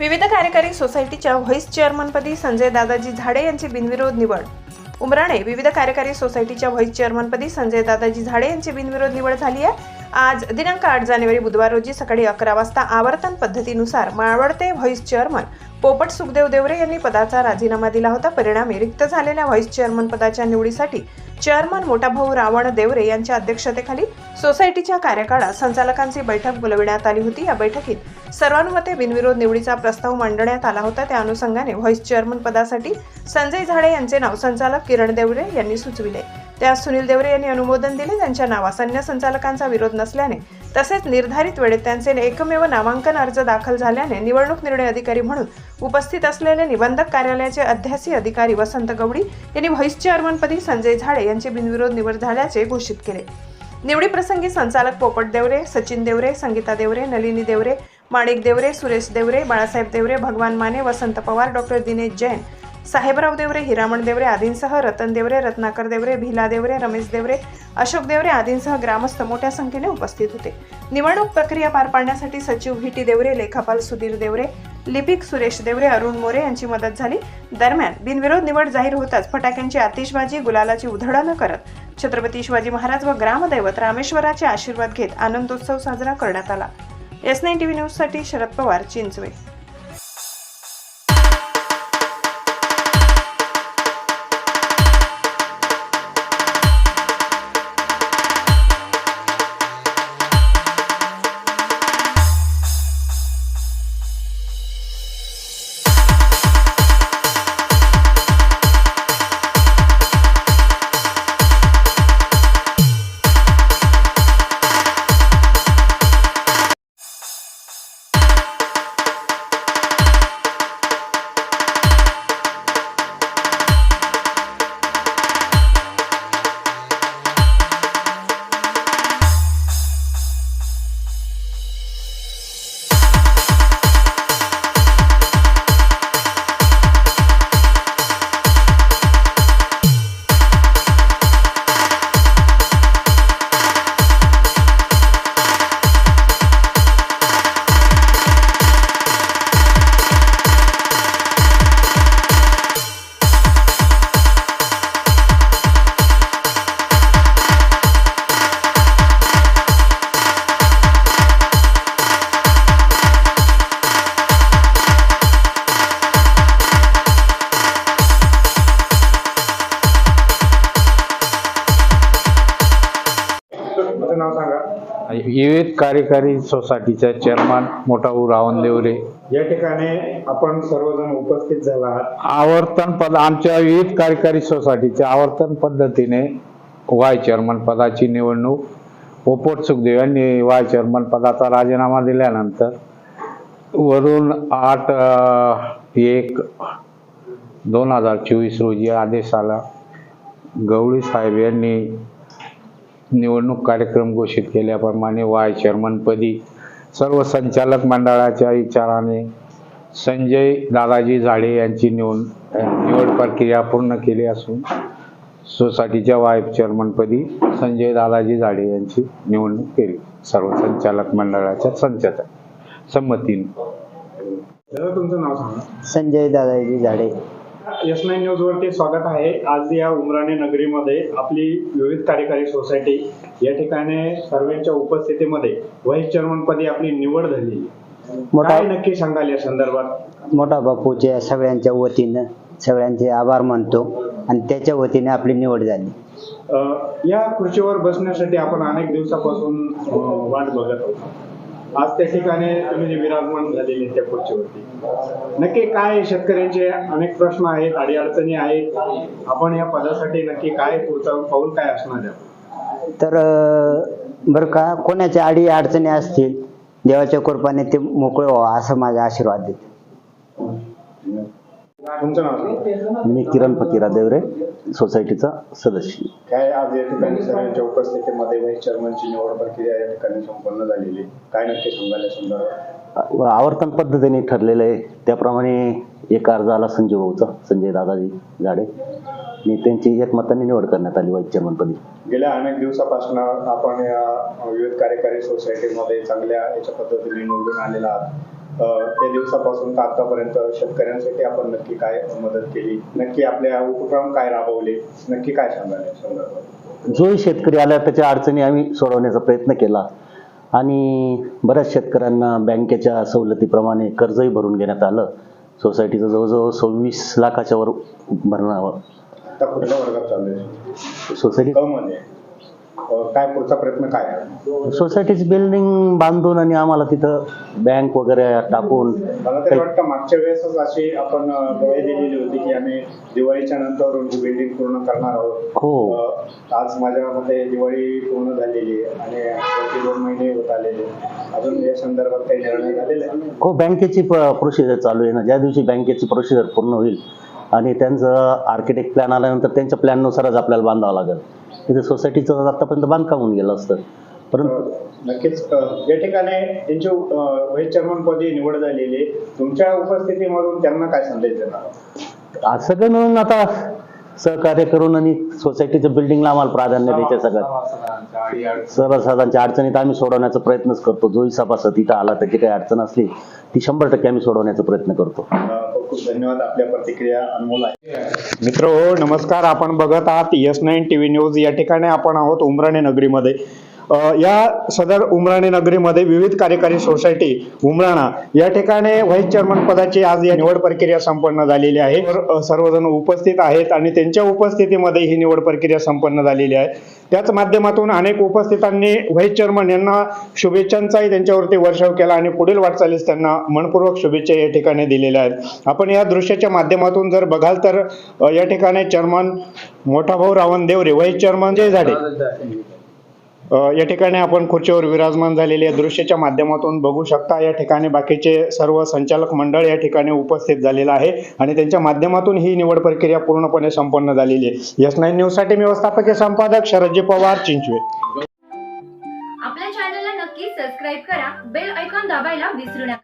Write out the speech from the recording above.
विविध कार्यकारी सोसायटीच्या व्हाईस चेअरमनपदी संजय दादाजी झाडे यांची बिनविरोध निवड. उमराणे विविध कार्यकारी सोसायटीच्या व्हाईस चेअरमनपदी संजय दादाजी झाडे यांची बिनविरोध निवड झाली आहे. आज दिनांक आठ जानेवारी बुधवार रोजी सकाळी अकरा वाजता आवर्तन पद्धतीनुसार मावळते व्हाईस चेअरमन पोपट सुखदेव देवरे यांनी पदाचा राजीनामा दिला होता. परिणामी रिक्त झालेल्या व्हाईस चेअरमन पदाच्या निवडीसाठी चेअरमन मोठा भाऊ रावण देवरे यांच्या अध्यक्षतेखाली सोसायटीच्या कार्यकाळात संचालकांची बैठक बोलविण्यात आली होती. या बैठकीत सर्वानुमते बिनविरोध निवडीचा प्रस्ताव मांडण्यात आला होता. त्या अनुषंगाने व्हाईस चेअरमन पदासाठी संजय झाडे यांचे नाव संचालक किरण देवरे यांनी सुचविले. त्यास सुनील देवरे यांनी अनुमोदन दिले. त्यांच्या नावास अन्य संचालकांचा विरोध नसल्याने तसेच निर्धारित वेळेत त्यांचे एकमेव नामांकन अर्ज दाखल झाल्याने निवडणूक निर्णय अधिकारी म्हणून उपस्थित असलेले निबंधक कार्यालयाचे अध्यासी अधिकारी वसंत गवडी यांनी व्हाईस चेअरमनपदी संजय झाडे यांची बिनविरोध निवड झाल्याचे घोषित केले. निवडीप्रसंगी संचालक पोपट देवरे सचिन देवरे संगीता देवरे नलिनी देवरे माणिक देवरे सुरेश देवरे बाळासाहेब देवरे भगवान माने वसंत पवार डॉक्टर दिनेश जैन साहेबराव देवरे हिरामण देवरे आदींसह रतन देवरे रत्नाकर देवरे भिला देवरे रमेश देवरे अशोक देवरे आदींसह ग्रामस्थ मोठ्या संख्येने उपस्थित होते. निवडणूक प्रक्रिया पार पाडण्यासाठी सचिव व्ही टी देवरे लेखापाल सुधीर देवरे लिपिक सुरेश देवरे अरुण मोरे यांची मदत झाली. दरम्यान बिनविरोध निवड जाहीर होताच फटाक्यांची आतिषबाजी गुलालाची उधळणं करत छत्रपती शिवाजी महाराज व ग्रामदैवत रामेश्वराचे आशीर्वाद घेत आनंदोत्सव साजरा करण्यात आला. एस नाईन टी व्ही न्यूजसाठी शरद पवार चिंचवे. माझं नाव सांगा. विविध कार्यकारी सोसायटीच्या चेअरमन मोठाऊ रावण देवरे. या ठिकाणी आपण सर्वजण उपस्थित झाला आहात. आवर्तन पद आमच्या विविध कार्यकारी सोसायटीच्या आवर्तन पद्धतीने वाय चेअरमन पदाची निवडणूक पोपट सुखदेव यांनी वाय चेअरमन पदाचा राजीनामा दिल्यानंतर वरून आठ अं, एक दोन हजार चोवीस रोजी आदेश आला. गवळी साहेब यांनी निवडणूक कार्यक्रम घोषित केल्याप्रमाणे वाय चेअरमनपदी सर्व संचालक मंडळाच्या विचाराने संजय दादाजी झाडे यांची निवड निवड प्रक्रिया पूर्ण केली असून सोसायटीच्या वाय चेअरमनपदी संजय दादाजी झाडे यांची निवडणूक केली. सर्व संचालक मंडळाच्या संचालक संमतीने. तुमचं नाव सांगा. संजय दादाजी झाडे. एस नाईन न्यूज वरती स्वागत आहे. आज या उमराणे नगरीमध्ये आपली विविध कार्यकारी सोसायटी या ठिकाणी सर्वांच्या उपस्थितीमध्ये व्हाईस चेअरमन पदी आपली निवड झाली. मोठा काय नक्की सांगाल या संदर्भात? मोठा बापूच्या सगळ्यांच्या वतीनं सगळ्यांचे आभार मानतो आणि त्याच्या वतीने आपली निवड झाली. अं, या खुर्चीवर बसण्यासाठी आपण अनेक दिवसापासून अं, वाट बघत होतो. आज त्या ठिकाणी तुम्ही जे विराजमान झालेले त्या खुर्चीवरती. नक्की काय शेतकऱ्यांचे अनेक प्रश्न आहेत अडीअडचणी आहेत? आपण या पदासाठी नक्की काय पुढचं पाऊल काय असणार आहे? तर बरं का कोणाच्या अडी अडचणी असतील देवाच्या कृपाने ते मोकळे व्हावं असं माझा आशीर्वाद देतो तुमचं नाव. मी किरण फकीरा देवरे सोसायटीचा सदस्य. काय आज या ठिकाणी सर्वांच्या उपस्थितीमध्ये व्हाईस चेअरमनची निवड प्रक्रिया या ठिकाणी संपन्न झालेली काय नक्की संदर्भात? आवर्तन पद्धतीने ठरलेलं आहे. त्याप्रमाणे एक अर्ज आला संजय भाऊचा संजय दादाजी झाडे आणि त्यांची एकमताने निवड करण्यात आली वाईस चेअरमनपदी. गेल्या अनेक दिवसापासून आपण या विविध कार्यकारी सोसायटीमध्ये चांगल्या याच्या पद्धतीने निवडून आलेला आहात. त्या दिवसापासून तर आतापर्यंत शेतकऱ्यांसाठी आपण नक्की काय मदत केली? नक्की आपल्या उपक्रम काय राबवले? नक्की काय संदर्भात? जोही शेतकरी आला त्याच्या अडचणी आम्ही सोडवण्याचा प्रयत्न केला. आणि बऱ्याच शेतकऱ्यांना बँकेच्या सवलतीप्रमाणे कर्जही भरून घेण्यात आलं. सोसायटीचं जवळजवळ सव्वीस लाखाच्या वर भरणं आता कुठल्या वर्गात चालू आहे? सोसायटी काय पुढचा प्रयत्न काय? आहे सोसायटीची बिल्डिंग बांधून आणि आम्हाला तिथं बँक वगैरे टाकून मला तरी वाटतं मागच्या वेळेसच अशी आपण अं, ग्वाही दिलेली होती की आम्ही दिवाळीच्या नंतर ही बिल्डिंग पूर्ण करणार आहोत. हो. अं, आज माझ्या मते दिवाळी पूर्ण झालेली आहे आणि वरती दोन महिने होत आलेले अजून या संदर्भात काही निर्णय झालेला आहे? हो बँकेची प्रोसिजर चालू आहे ना. ज्या दिवशी बँकेची प्रोसिजर पूर्ण होईल आणि त्यांचं आर्किटेक्ट प्लॅन आल्यानंतर त्यांच्या प्लॅननुसारच आपल्याला बांधावं लागेल. तिथे सोसायटीचं आतापर्यंत बांधकाम होऊन गेलं असतं. परंतु नक्कीच या ठिकाणी त्यांची व्हाईस चेअरमन पदी निवड झालेली तुमच्या उपस्थितीमधून त्यांना काय संदेश देणार? आज सगळं मिळून आता सहकार्य करून आणि सोसायटीच्या बिल्डिंगला आम्हाला प्राधान्य द्यायचं सगळं. सर्वसाधारणच्या अडचणीत आम्ही सोडवण्याचा प्रयत्नच करतो. जोही सभासद इथं आला त्याची काही अडचण असली ती शंभर टक्के आम्ही सोडवण्याचा प्रयत्न करतो. अं, खूप खूप धन्यवाद. आपल्या प्रतिक्रिया अनमोल आहे. मित्र हो नमस्कार. आपण बघत आहात S nine T V news. या ठिकाणी आपण आहोत उमराणे नगरीमध्ये. या सदर उमराणे नगरीमध्ये विविध कार्यकारी सोसायटी उमराणा या ठिकाणी व्हाईस चेअरमन पदाची आज या निवड प्रक्रिया संपन्न झालेली आहे. सर्वजण उपस्थित आहेत आणि त्यांच्या उपस्थितीमध्ये ही निवड प्रक्रिया संपन्न झालेली आहे. त्याच माध्यमातून अनेक उपस्थितांनी व्हाईस चेअरमन यांना शुभेच्छांचाही त्यांच्यावरती वर्षाव केला आणि पुढील वाटचालीस त्यांना मनपूर्वक शुभेच्छा या ठिकाणी दिलेल्या आहेत. आपण या दृश्याच्या माध्यमातून जर बघाल तर या ठिकाणी चेअरमन मोठा भाऊ रावण देवरे व्हाईस चेअरमन जय झाडे या ठिकाणी आपण खुर्चीवर विराजमान झालेले दृश्यच्या दृश्याच्या माध्यमातून बघू शकता या ठिकाणी बाकीचे सर्व संचालक मंडळ या ठिकाणी उपस्थित झालेलं आहे आणि त्यांच्या माध्यमातून ही निवड प्रक्रिया पूर्णपणे संपन्न झालेली आहे. एस नाईन न्यूजसाठी मी व्यवस्थापकीय संपादक शरदजी पवार चिंचवे. आपल्या चॅनलला नक्की सबस्क्राईब करा बेल ऐकॉन दाबायला विसरू नका.